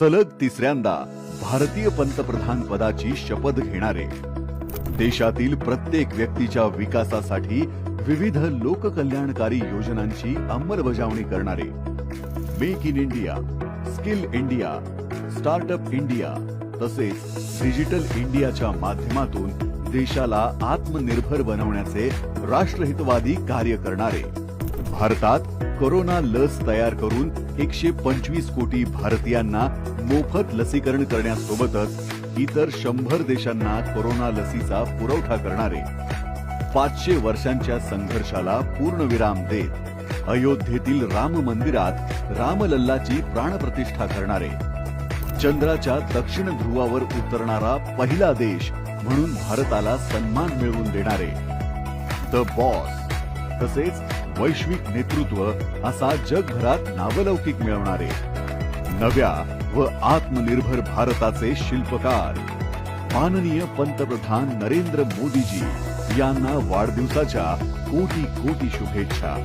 सलग तिसऱ्यांदा भारतीय पंतप्रधान पदाची शपथ घेणारे. देशातील प्रत्येक व्यक्तीच्या विकासासाठी विविध लोककल्याणकारी योजनांची अंमलबजावणी करणारे. Make in India skill India startup India तसेच डिजिटल इंडियाच्या माध्यमातून देशाला आत्मनिर्भर बनवण्याचे राष्ट्रहितवादी कार्य करणारे. भारतात कोरोना लस तयार करून एकशे पंचवीस कोटी भारतीयांना मोफत लसीकरण करण्यासोबतच इतर शंभर देशांना कोरोना लसीचा पुरवठा करणारे पाचशे वर्षांच्या संघर्षाला पूर्णविराम देत अयोध्येतील राम मंदिरात रामलल्लाची प्राणप्रतिष्ठा करणारे चंद्राच्या दक्षिण ध्रुवावर उतरणारा पहिला देश म्हणून भारताला सन्मान मिळवून देणारे द बॉस तसेच वैश्विक नेतृत्व असा जगभरात नावलौकिक मिळवणारे. नव्या व आत्मनिर्भर भारताचे शिल्पकार. माननीय पंतप्रधान नरेंद्र मोदीजी यांना वाढदिवसाच्या कोटी कोटी शुभेच्छा.